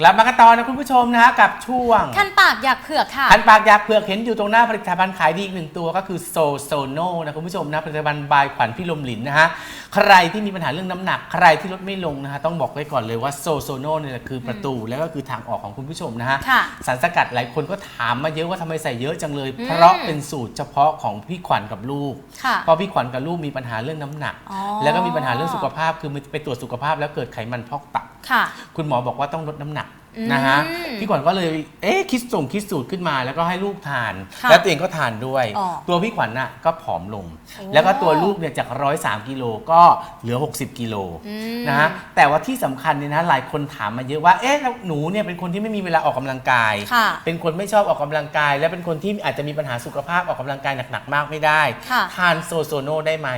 กลับมากันต่อนะคุณผู้ชมนะฮะกับช่วงคันปากอยากเผือกค่ะ คันปากอยากเผือกเห็นอยู่ตรงหน้าผลิตภัณฑ์ขายดีอีกหนึ่งตัวก็คือโซโซโนนะคุณผู้ชมนะผลิตภัณฑ์บายขวัญพี่ลมหลินนะฮะใครที่มีปัญหาเรื่องน้ำหนัก ใครที่ลดไม่ลงนะฮะต้องบอกไว้ก่อนเลยว่าโซโซโนเนี่ยแหละคือประตูแล้วก็คือทางออกของคุณผู้ชมนะฮะค่ะสารสกัดหลายคนก็ถามมาเยอะว่าทำไมใส่เยอะจังเลยอืมเพราะเป็นสูตรเฉพาะของพี่ขวัญกับลูกค่ะเพราะพี่ขวัญกับลูกมีปัญหาเรื่องน้ำหนัก อ๋อ แล้วก็มีปัญหาเรื่องสุขภาพคือไปตรวจสุขภาพแล้วเกิดไขมันพอกตับ ค่ะ คุณหมอบอกว่าต้องลดน้ำหนักอืม นะฮะพี่ขวัญก็เลยเอ๊ะคิดส่งคิดสูตรขึ้นมา แล้วก็ให้ลูกทาน ค่ะแล้วตัวเองก็ทานด้วย อ๋อตัวพี่ขวัญน่ะก็ผอมลงโอ้แล้วก็ตัวลูกเนี่ยจากร้อยสามกิโลก็เหลือ 60กิโลอืม นะฮะแต่ว่าที่สำคัญเนี่ยนะหลายคนถามมาเยอะว่าเอ๊ะแล้วหนูเนี่ยเป็นคนที่ไม่มีเวลาออกกำลังกาย ค่ะ เป็นคนไม่ชอบออกกำลังกาย และเป็นคนที่อาจจะมีปัญหาสุขภาพออกกำลังกายหนักๆมากไม่ได้ ค่ะทานโซโซโนได้ไหม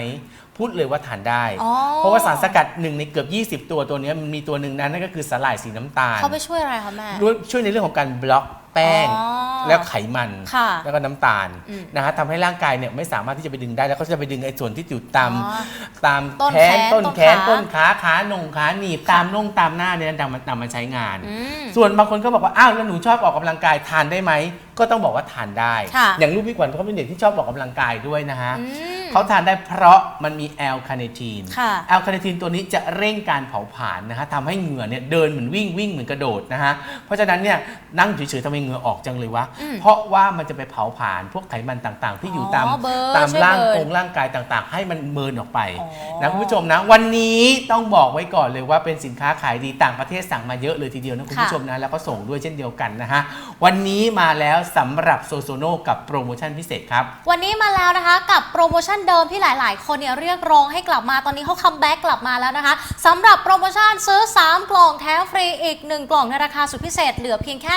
พูดเลยว่าทานได้ อ๋อ เพราะว่าสารสกัดหนึ่งในเกือบ 20 ตัวตัวเนี้ยมันมีตัวหนึ่งนั้นนั่นก็คือสาหร่ายสีน้ำตาลเขาไปช่วยอะไรคะแม่ ด้วยช่วยในเรื่องของการบล็อกแป้ง อ๋อแล้วไขมัน ค่ะแล้วก็น้ำตาลอืมนะฮะทำให้ร่างกายเนี่ยไม่สามารถที่จะไปดึงได้ แล้วก็จะไปดึงไอ้ส่วนที่อยู่ตามอ๋อตามต้นแขนแขนต้นต้นแขนขา ต้นขาขาหนงขาหนีบตามน่องตามหน้าเนี่ยนำมานำมาใช้งาน อืม ส่วนบางคนก็บอกว่าอ้าวแล้วหนูชอบออกกำลังกายทานได้ไหมก็ต้องบอกว่าทานได้ ค่ะ อย่างลูกพี่ขวัญเขาเป็นเด็กที่ชอบออกกำลังกายด้วยนะฮะ อืม เขาทานได้เพราะมันมีแอลคาเนทีนค่ะแอลคาเนทีนตัวนี้จะเร่งการเผาผลาญนะฮะทำให้เหงื่อเนี่ยเดินเหมือนวิ่งวิ่งเหมือนกระโดดนะฮะ เพราะฉะนั้นเนี่ยนั่งเฉยๆทำไมเหงื่อออกจังเลยวะอืมเพราะว่ามันจะไปเผาผลาญพวกไขมันต่างๆ ที่อยู่ตามอ๋อเบิร์นตามช่วยร่างเบิร์น กงร่างกายต่างๆ ให้มันเบิร์นออกไปอ๋อนะคุณผู้ชมนะ วันนี้ต้องบอกไว้ก่อนเลยว่าเป็นสินค้าขายดีต่างประเทศสั่งมาเยอะเลยทีเดียวนะคุณผู้ชมนะแล้วก็ส่งด้วยเช่นเดียวกันนะฮะวันนี้มาแล้วสำหรับโซโซโนกับโปรโมชั่นพิเศษครับ วันนี้มาแล้วนะคะกับโปรโมชั่นเดิมที่หลาย ๆ คนเนี่ยเรียกร้องให้กลับมาตอนนี้เขาคัมแบ็กกลับมาแล้วนะคะสำหรับโปรโมชั่นซื้อ 3 กล่องแถมฟรีอีก 1 กล่องในราคาสุดพิเศษเหลือเพียงแค่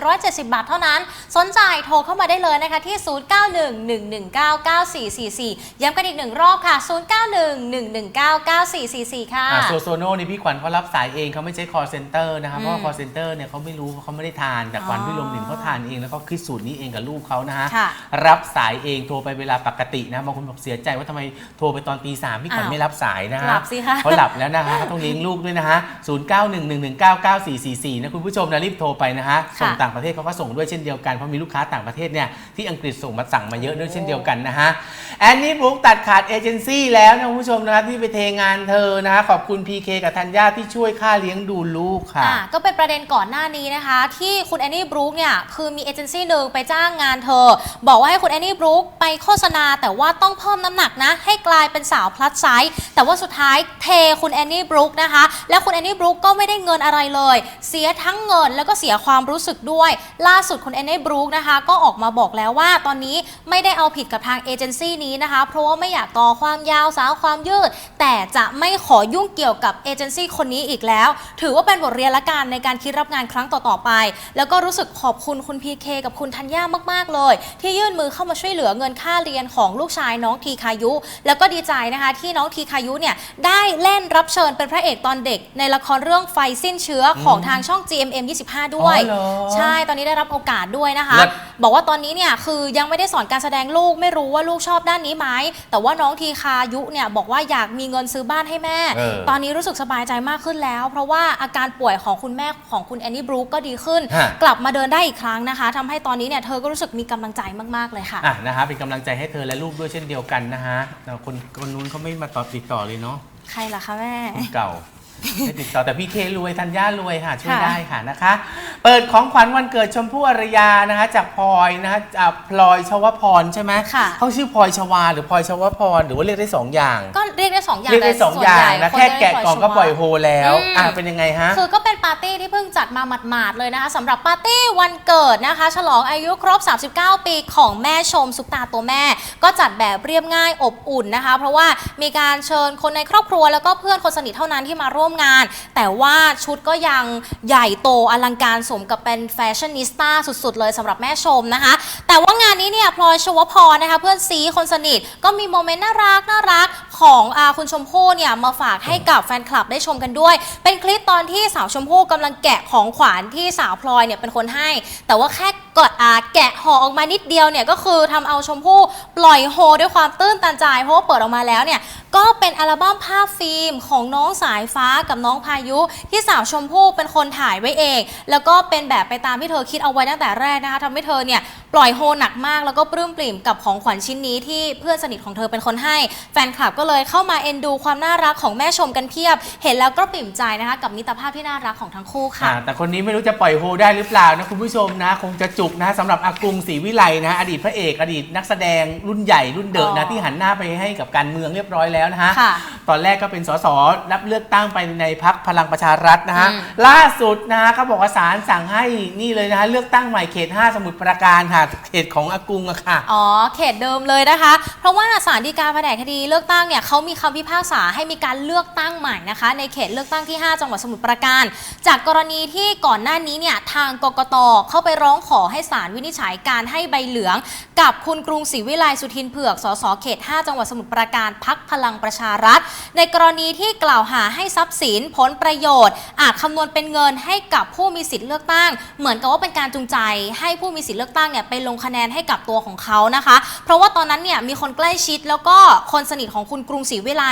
1,470 บาทเท่านั้น สนใจโทรเข้ามาได้เลยนะคะที่ 0911199444 ย้ำกันอีกหนึ่งรอบค่ะ 0911199444 ค่ะ อะโซโซโนนี่พี่ขวัญเขารับสายเองเขาไม่ใช่ call center นะครับเพราะว่า call center เนี่ยเขาไม่รู้เขาไม่ได้ทานแต่ขวัญอ๋อพี่ลมหลินเขาทานเองแล้วก็คิดสูตรนี้เองกับลูกเขานะฮะค่ะรับสายเองโทรไปเวลาปกตินะบางคนบอกเสียใจว่าทำไมโทรไปตอนตีสามพี่ขวัญอ้าวไม่รับสายนะฮะหลับสิคะ เขาหลับแล้วนะฮะเขาต้องเลี้ยงลูกด้วยนะฮะ0 9 1 1 1 9 9 4 4 4นะคุณผู้ชมนะรีบโทรไปนะฮะส่งค่ะต่างประเทศเขาก็ส่งด้วยเช่นเดียวกันเพราะมีลูกค้าต่างประเทศเนี่ยที่อังกฤษส่งมาสั่งมาเยอะด้วยเช่นเดียวกันนะฮะแอนนี่บุ๊กตัดขาดเอเจนซี่แล้วนะคุณผู้ชมนะที่ไปเทงานเธอนะฮะขอบคุณ PK กับธัญญาที่ช่วยค่าเลี้ยงดูลูกค่ะ อะก็เป็นประเด็นก่อนหน้านี้นะคะ ที่คุณแอนนี่บรูคเนี่ยคือมีเอเจนซี่หนึ่งไปจ้างงานเธอ บอกว่าให้คุณแอนนี่บรูคไปโฆษณาแต่ว่าต้องเพิ่มน้ำหนักนะ ให้กลายเป็นสาวพลัดไซส์แต่ว่าสุดท้ายเทคุณแอนอนนี่บรูคนะคะ แล้วคุณแอนนี่บรูคก็ไม่ได้เงินอะไรเลย เสียทั้งเงินแล้วก็เสียความรู้สึกด้วย ล่าสุดคุณแอนนี่บรูคนะคะ ก็ออกมาบอกแล้วว่าตอนนี้ไม่ได้เอาผิดกับทางเอเจนซี่นี้นะคะ เพราะว่าไม่อยากต่อความยาวสาวความยืด แต่จะไม่ขอยุ่งเกี่ยวกับเอเจนซี่คนนี้อีกแล้ว ถือว่าเป็นบทเรียนละกันในการคิดรับงานครั้งต่อๆไป แล้วก็รู้สึกขอบคุณคุณพีเคกับคุณธัญญามากๆเลย ที่ยื่นมือเข้ามาช่วยเหลือเงินค่าเรียนของลูกชายน้องทีคายุ แล้วก็ดีใจนะคะที่น้องทีคายุเนี่ยได้เล่นรับเชิญเป็นพระเอกตอนเด็ก ในละครเรื่องไฟสิ้นเชื้อของทางช่อง GMM 25 ด้วย อ๋อเหรอใช่ตอนนี้ได้รับโอกาสด้วยนะคะ เลิศ บอกว่าตอนนี้เนี่ยคือยังไม่ได้สอนการแสดงลูกไม่รู้ว่าลูกชอบด้านนี้ไหมแต่ว่าน้องทีคายุเนี่ยบอกว่าอยากมีเงินซื้อบ้านให้แม่ เออตอนนี้รู้สึกสบายใจมากขึ้นแล้ว เพราะว่าอาการป่วยของคุณแม่ของคุณแอนนี่บรูคก็ดีขึ้น ฮะ กลับมาเดินได้อีกครั้งนะคะทำให้ตอนนี้เนี่ยเธอก็รู้สึกมีกำลังใจมากๆเลยค่ะ อะนะฮะเป็นกำลังใจให้เธอและลูกด้วยเช่นเดียวกันนะฮะแต่คนคนนู้นเขาไม่มาตอบติดต่อเลยเนาะ ใครล่ะคะแม่ คนเก่า ไม่ติดต่อแต่พี่เครวยธัญญารวยค่ะช่วยค่ะได้ค่ะนะคะ เปิดของขวัญวันเกิดชมพู่อารยานะคะจากพลอยนะคะจากพลอยชวพรใช่ไหมค่ะ เขาชื่อพลอยชวาหรือพลอยชวพรหรือว่าเรียกได้สองอย่าง ก็เรียกได้สองอย่างเรียกได้แต่สองส่วนอย่าใหงญ่นะคนแค่จะเรียแกะกล่องก็ปล่อยโฮแล้วอืม อะเป็นยังไงฮะ คือก็เป็นปาร์ตี้ที่เพิ่งจัดมาหมาดๆเลยนะคะสำหรับปาร์ตี้วันเกิดนะคะ ฉลองอายุครบ 39 ปีของแม่ชมซุปตาตัวแม่ ก็จัดแบบเรียบง่ายอบอุ่นนะคะ เพราะว่ามีการเชิญคนในครอบครัวแล้วก็เพื่อนคนสนิทเท่านั้นที่มาร่วมมงาน แต่ว่าชุดก็ยังใหญ่โตอลังการสมกับเป็นแฟชั่นนิสต้าสุดๆ เลยสำหรับแม่ชมนะคะ แต่ว่างานนี้เนี่ยพลอยชวพรนะคะเพื่อนซีคนสนิทก็มีโมเมนต์น่ารักน่ารักของอาคุณชมพู่เนี่ยมาฝากให้กับแฟนคลับได้ชมกันด้วย เป็นคลิปตอนที่สาวชมพู่กำลังแกะของขวัญที่สาวพลอยเนี่ยเป็นคนให้ แต่ว่าแค่กดอาแกะห่อออกมานิดเดียวเนี่ยก็คือทำเอาชมพู่ปล่อยโฮด้วยความตื้นตันใจเพราะว่าเปิดออกมาแล้วเนี่ย ก็เป็นอัลบั้มภาพฟิล์มของน้องสายฟ้ากับน้องพายุ ที่สาวชมพู่เป็นคนถ่ายไว้เอง แล้วก็เป็นแบบไปตามที่เธอคิดเอาไว้ตั้งแต่แรกนะคะทำให้เธอเนี่ย ปล่อยโฮหนักมากแล้วก็ปลื้มปริ่มกับของขวัญชิ้นนี้ที่เพื่อนสนิทของเธอเป็นคนให้ แฟนคลับก็เลยเข้ามาเอ็นดูความน่ารักของแม่ชมกันเพียบ เห็นแล้วก็ปริ่มใจนะคะกับมิตรภาพที่น่ารักของทั้งคู่ค่ะ อ่าแต่คนนี้ไม่รู้จะปล่อยโฮได้หรือเปล่านะคุณผู้ชมนะ คงจะจุกนะสำหรับอากรุงศรีวิไลนะ อดีตพระเอกอดีตนักแสดงรุ่นใหญ่รุ่นเดอะอ๋นะอที่หันหน้าไปให้กับการเมืองเรียบร้อยแล้วนะฮะ ค่ะตอนแรกก็เป็นสสรับเลือกตั้งไปในพักพลังประชารัฐนะฮะอืม ล่าสุดนะฮะเขาบอกว่าศาลสั่งให้นี่เลยนะฮะเลือกตั้งใหม่เขต 5 สมุทรปราการค่ะเขตของอากรุงอะค่ะ อ๋อ เขตเดิมเลยนะคะ เพราะว่าศาลฎีกาแผนกคดีเลือกตั้งเนี่ยเขามีคำพิพากษาให้มีการเลือกตั้งใหม่นะคะ ในเขตเลือกตั้งที่ 5 จังหวัดสมุทรปราการ จากกรณีที่ก่อนหน้านี้เนี่ยทางกกตเข้าไปร้องขอให้ศาลวินิจฉัยการให้ใบเหลือง กับคุณกรุงศรีวิไลสุทินเผือกสสเขต 5 จังหวัดสมุทรปราการพักพลังประชารัฐในกรณีที่กล่าวหาให้ทรัพย์สินผลประโยชน์ อาจคำนวณเป็นเงินให้กับผู้มีสิทธิ์เลือกตั้ง เหมือนกับว่าเป็นการจูงใจ ให้ผู้มีสิทธิ์เลือกตั้งเนี่ยไปลงคะแนนให้กับตัวของเขานะคะ เพราะว่าตอนนั้นเนี่ยมีคนใกล้ชิดแล้วก็คนสนิทของคุณกรุงศรีวิไล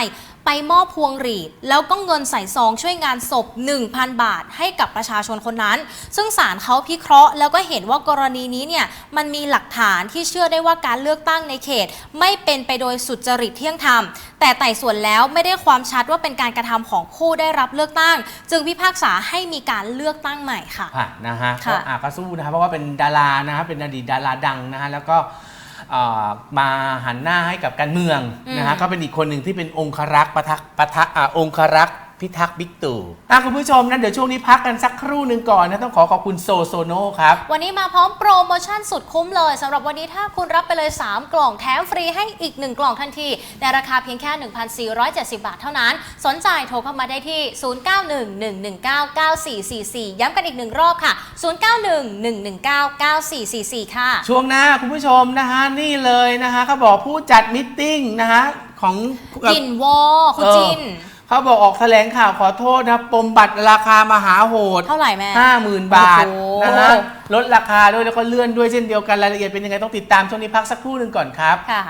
ไปมอบพวงหรีดแล้วก็เงินใส่ซองช่วยงานศพ 1,000 บาท ให้กับประชาชนคนนั้น ซึ่งศาลเขาพิเคราะห์ แล้วก็เห็นว่ากรณีนี้เนี่ยมันมีหลักฐานที่เชื่อได้ว่าการเลือกตั้งในเขต ไม่เป็นไปโดยสุจริตเที่ยงธรรม แต่ไต่สวนแล้วไม่ได้ความชัดว่าเป็นการกระทำของผู้ได้รับเลือกตั้ง จึงพิพากษาให้มีการเลือกตั้งใหม่ค่ะค่ะนะฮะค่ะก็อะก็สู้นะครับเพราะว่าเป็นดารานะฮะเป็นอดีตดาราดังนะฮะแล้วก็เอ่อมาหันหน้าให้กับการเมืองนะฮะอืมก็เป็นอีกคนหนึ่งที่เป็นองครักษ์ปะทะปะทะอะองครักษ์ พิทักษ์บิ๊กตู่อะคุณผู้ชมนะเดี๋ยวช่วงนี้พักกันสักครู่หนึ่งก่อนนะ ต้องขอขอบคุณโซโซโนครับ วันนี้มาพร้อมโปรโมชั่นสุดคุ้มเลยสำหรับวันนี้ถ้าคุณรับไปเลย 3 กล่องแถมฟรีให้อีก 1 กล่องทันที ในราคาเพียงแค่ 1,470 บาทเท่านั้น สนใจโทรเข้ามาได้ที่ 0911199444 ย้ำกันอีกหนึ่งรอบค่ะ 0911199444 ค่ะ ช่วงหน้าคุณผู้ชมนะฮะนี่เลยนะฮะเขาบอกผู้จัดมิทติ้งนะฮะของจินวอคุณจิน เออเขาบอกออกแถลงข่าวขอโทษนะครับปมบัตรราคามหาโหดเท่าไหร่แม่ ห้าหมื่นบาทโอ้โห นะฮะลดราคาด้วยแล้วก็เลื่อนด้วยเช่นเดียวกันรายละเอียดเป็นยังไงต้องติดตามช่วงนี้พักสักครู่หนึ่งก่อนครับ ค่ะ